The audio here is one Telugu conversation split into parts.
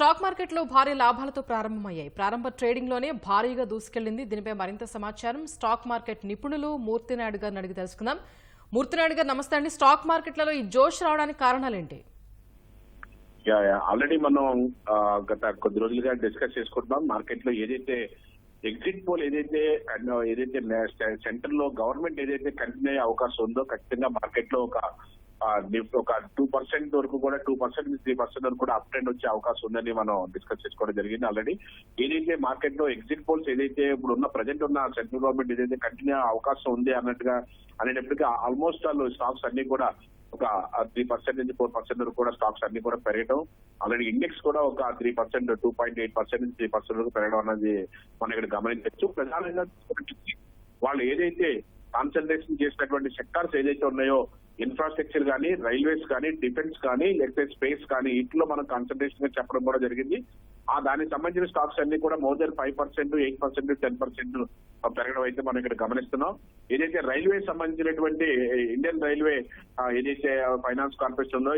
స్టాక్ మార్కెట్లో భారీ లాభాలతో ప్రారంభమయ్యాయి. ప్రారంభ ట్రేడింగ్లోనే భారీగా దూసుకెళ్ళింది. దీనిపై మరింత సమాచారం స్టాక్ మార్కెట్ నిపుణులు మూర్తినాయుడు గారిని అడిగి తెలుసుకుందాం. మూర్తినాయుడు గారు నమస్తే అండి. స్టాక్ మార్కెట్లలో ఈ జోష్ రావడానికి కారణాలేంటి? ఏంటి ఆల్రెడీ మనం గత కొద్ది రోజులుగా డిస్కస్ చేసుకుంటున్నాం. మార్కెట్లో ఏదైతే ఎగ్జిట్ పోల్ ఏదైతే ఏదైతే సెంటర్లో గవర్నమెంట్ ఏదైతే కంటిన్యూ అయ్యే అవకాశం ఉందో ఖచ్చితంగా మార్కెట్లో ఒక ఒక టూ పర్సెంట్ వరకు కూడా టూ పర్సెంట్ త్రీ పర్సెంట్ వరకు కూడా అప్ ట్రెండ్ వచ్చే అవకాశం ఉందని మనం డిస్కస్ చేసుకోవడం జరిగింది ఆల్రెడీ. ఏదైతే మార్కెట్లో ఎగ్జిట్ పోల్స్ ఏదైతే ఇప్పుడు ఉన్న ప్రజెంట్ ఉన్న సెంట్రల్ గవర్నమెంట్ ఏదైతే కంటిన్యూ అవకాశం ఉంది అన్నట్టుగా అనేటప్పటికీ ఆల్మోస్ట్ ఆల్ స్టాక్స్ అన్ని కూడా ఒక త్రీ పర్సెంట్ నుంచి ఫోర్ పర్సెంట్ వరకు కూడా స్టాక్స్ అన్ని కూడా పెరగడం ఆల్రెడీ ఇండెక్స్ కూడా ఒక three percent two point eight percent నుంచి త్రీ పర్సెంట్ వరకు పెరగడం అనేది మనం ఇక్కడ గమనించవచ్చు. ప్రధానంగా వాళ్ళు ఏదైతే కాన్సన్ట్రేషన్ చేసినటువంటి సెక్టార్స్ ఏదైతే ఉన్నాయో ఇన్ఫ్రాస్ట్రక్చర్ కానీ రైల్వేస్ కానీ డిఫెన్స్ కానీ లేకపోతే స్పేస్ కానీ ఇట్లో మనం కాన్సన్ట్రేషన్గా చెప్పడం కూడా జరిగింది. ఆ దానికి సంబంధించిన స్టాక్స్ అన్ని కూడా more than five percent eight percent ten percent పెరగడం అయితే మనం ఇక్కడ గమనిస్తున్నాం. ఏదైతే రైల్వే సంబంధించినటువంటి ఇండియన్ రైల్వే ఏదైతే ఫైనాన్స్ కార్పొరేషన్ ఉందో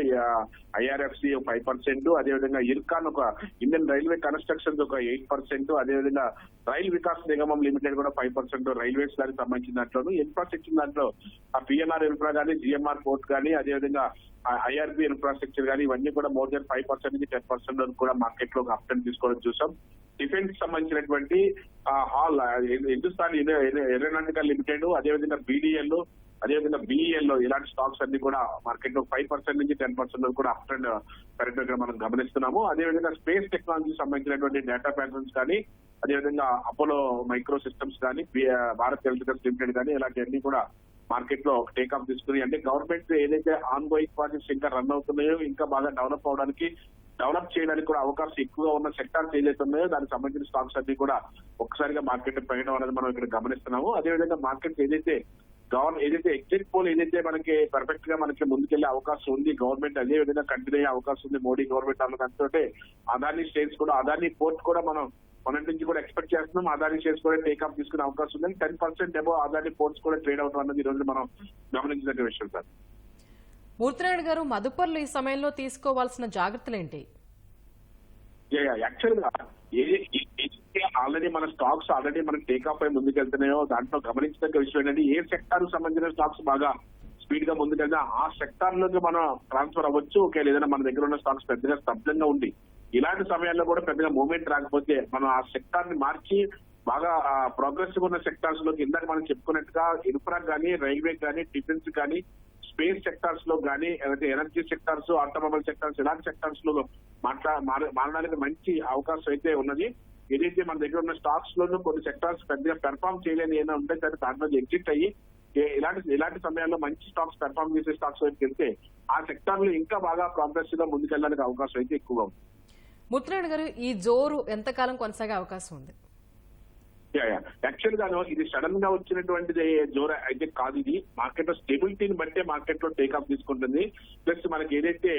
ఐఆర్ఎఫ్సి ఫైవ్ పర్సెంట్ అదేవిధంగా ఇర్కాన్ ఒక ఇండియన్ రైల్వే కన్స్ట్రక్షన్స్ ఒక ఎయిట్ పర్సెంట్ అదేవిధంగా రైల్ వికాస్ నిగమం లిమిటెడ్ కూడా ఫైవ్ పర్సెంట్ రైల్వేస్ దానికి సంబంధించిన దాంట్లోను ఇన్ఫ్రాస్ట్రక్చర్ దాంట్లో ఆ పిఎన్ఆర్ ఇన్ఫ్రా కానీ జిఎంఆర్ పోర్ట్ కానీ అదేవిధంగా ఐఆర్బి ఇన్ఫ్రాస్ట్రక్చర్ కానీ ఇవన్నీ కూడా మోర్ దెన్ ఫైవ్ పర్సెంట్ నుంచి టెన్ పర్సెంట్ కూడా మార్కెట్లో అప్ ట్రెండ్ తీసుకోవడం చూసాం. డిఫెన్స్ సంబంధించినటువంటి హాల్ హిందుస్థాన్ ఏరోనాటికల్ లిమిటెడ్ అదేవిధంగా బీడీఎల్ అదేవిధంగా బిఈఎల్లో ఇలాంటి స్టాక్స్ అన్ని కూడా మార్కెట్లో ఫైవ్ పర్సెంట్ నుంచి టెన్ పర్సెంట్ వరకు కూడా అప్ ట్రెండ్ పెరగడం మనం గమనిస్తున్నాము. అదేవిధంగా స్పేస్ టెక్నాలజీ సంబంధించినటువంటి డేటా ప్యాటర్న్స్ కానీ అదేవిధంగా అపోలో మైక్రో సిస్టమ్స్ కానీ భారత్ ఎలక్ట్రికల్స్ లిమిటెడ్ కానీ ఇలాంటివన్నీ కూడా మార్కెట్లో టేక్ ఆఫ్ తీసుకుని అంటే గవర్నమెంట్ ఏదైతే ఆన్ గోయింగ్ ప్రాజెక్ట్స్ ఇంకా రన్ అవుతున్నాయో ఇంకా బాగా డెవలప్ అవడానికి డెవలప్ చేయడానికి కూడా అవకాశం ఎక్కువగా ఉన్న సెక్టార్స్ ఏదైతే ఉన్నాయో దానికి సంబంధించిన స్టాక్స్ అన్ని కూడా ఒక్కసారిగా మార్కెట్ పెరగడం అనేది మనం ఇక్కడ గమనిస్తున్నాము. అదేవిధంగా మార్కెట్ ఏదైతే గవర్నమెంట్ ఏదైతే ఎగ్జిట్ పోల్ ఏదైతే మనకి పర్ఫెక్ట్గా మనకి ముందుకెళ్ళే అవకాశం ఉంది గవర్నమెంట్ అదే విధంగా కంటిన్యూ అయ్యే అవకాశం ఉంది మోడీ గవర్నమెంట్ అన్నదంటే అదాని స్టేట్స్ కూడా అదాని పోర్ట్ కూడా మనం మొన్నటి నుంచి కూడా ఎక్స్పెక్ట్ చేస్తున్నాం. అదాని షేర్స్ కూడా టేక్ ఆఫ్ తీసుకునే అవకాశం ఉంది. టెన్ పర్సెంట్ ఏమో అదాని పోర్ట్స్ కూడా ట్రేడ్ అవడం అన్నది ఈ రోజు మనం గమనించిన విషయం సార్. మూర్తినాయుడు గారు మదుపర్లు ఈ సమయంలో తీసుకోవాల్సిన జాగ్రత్తలేంటి? యాక్చువల్గా ఆల్రెడీ మన స్టాక్స్ ఆల్రెడీ మనకి టేక్ ఆఫ్ అయి ముందుకెళ్తున్నాయో దాంట్లో గమనించదగ్గ విషయం ఏంటంటే ఏ సెక్టార్ సంబంధించిన స్టాక్స్ బాగా స్పీడ్గా ముందుకెళ్తే ఆ సెక్టార్లోకి మనం ట్రాన్స్ఫర్ అవ్వచ్చు. ఓకే లేదంటే మన దగ్గర ఉన్న స్టాక్స్ పెద్దగా స్తబ్దంగా ఉంది ఇలాంటి సమయాల్లో కూడా పెద్దగా మూవ్మెంట్ రాకపోతే మనం ఆ సెక్టార్ని మార్చి బాగా ప్రోగ్రెసివ్ ఉన్న సెక్టార్స్లోకి ఇందాక మనం చెప్పుకున్నట్టుగా ఇన్ఫ్రా కానీ రైల్వే కానీ డిఫెన్స్ కానీ స్పేస్ సెక్టార్స్లో కానీ లేకపోతే ఎనర్జీ సెక్టార్స్ ఆటోమొబైల్ సెక్టార్స్ ఇలాంటి సెక్టార్స్లో మాట్లా మారడానికి మంచి అవకాశం అయితే ఉన్నది. ఏదైతే మన దగ్గర ఉన్న స్టాక్స్ లోనూ కొన్ని సెక్టార్స్ పెద్దగా పెర్ఫామ్ చేయలేని ఏమైనా ఉంటే సరే దాంట్లో ఎగ్జిట్ అయ్యి ఇలాంటి ఇలాంటి సమయాల్లో మంచి స్టాక్స్ పెర్ఫామ్ చేసే స్టాక్స్ వైపు వెళ్తే ఆ సెక్టార్లో ఇంకా బాగా ప్రోగ్రెసివ్గా ముందుకెళ్ళడానికి అవకాశం అయితే ఎక్కువగా ఉంది. మూర్తినాయుడు గారు ఈ జోరు ఎంతకాలం కొనసాగే అవకాశం ఉంది? యాక్చువల్ గాను ఇది సడన్గా వచ్చినటువంటిది జోర అయితే కాదు ఇది. మార్కెట్లో స్టెబిలిటీని బట్టే మార్కెట్లో టేక్ ఆఫ్ తీసుకుంటుంది. ప్లస్ మనకి ఏదైతే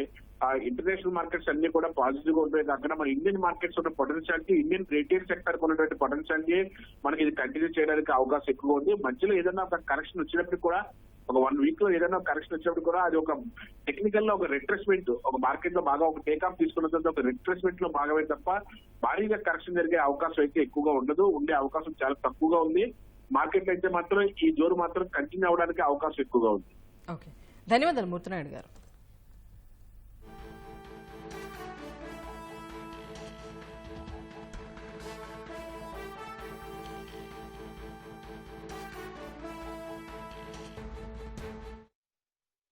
ఇంటర్నేషనల్ మార్కెట్స్ అన్ని కూడా పాజిటివ్గా ఉంటాయి. కాకుండా మన ఇండియన్ మార్కెట్స్ ఉన్న పొటెన్షియాలిటీ ఇండియన్ రిటైల్ సెక్టర్ ఉన్నటువంటి పొటెన్షియాలిటీ మనకి ఇది కంటిన్యూ చేయడానికి అవకాశం ఎక్కువ ఉంది. మధ్యలో ఏదైనా కరెక్షన్ వచ్చినప్పుడు కూడా ఒక వన్ వీక్లో ఏదైనా కరెక్షన్ వచ్చినప్పుడు కూడా అది ఒక టెక్నికల్లో ఒక రిట్రెస్మెంట్ ఒక మార్కెట్లో బాగా ఒక టేకాఫ్ తీసుకున్న తర్వాత ఒక రిట్రెస్మెంట్లో భాగమే తప్ప భారీగా కరెక్షన్ జరిగే అవకాశం అయితే ఎక్కువగా ఉండదు. ఉండే అవకాశం చాలా తక్కువగా ఉంది. మార్కెట్ అయితే మాత్రం ఈ జోరు మాత్రం కంటిన్యూ అవడానికి అవకాశం ఎక్కువగా ఉంది. ధన్యవాదాలు మూర్తినాయుడు గారు.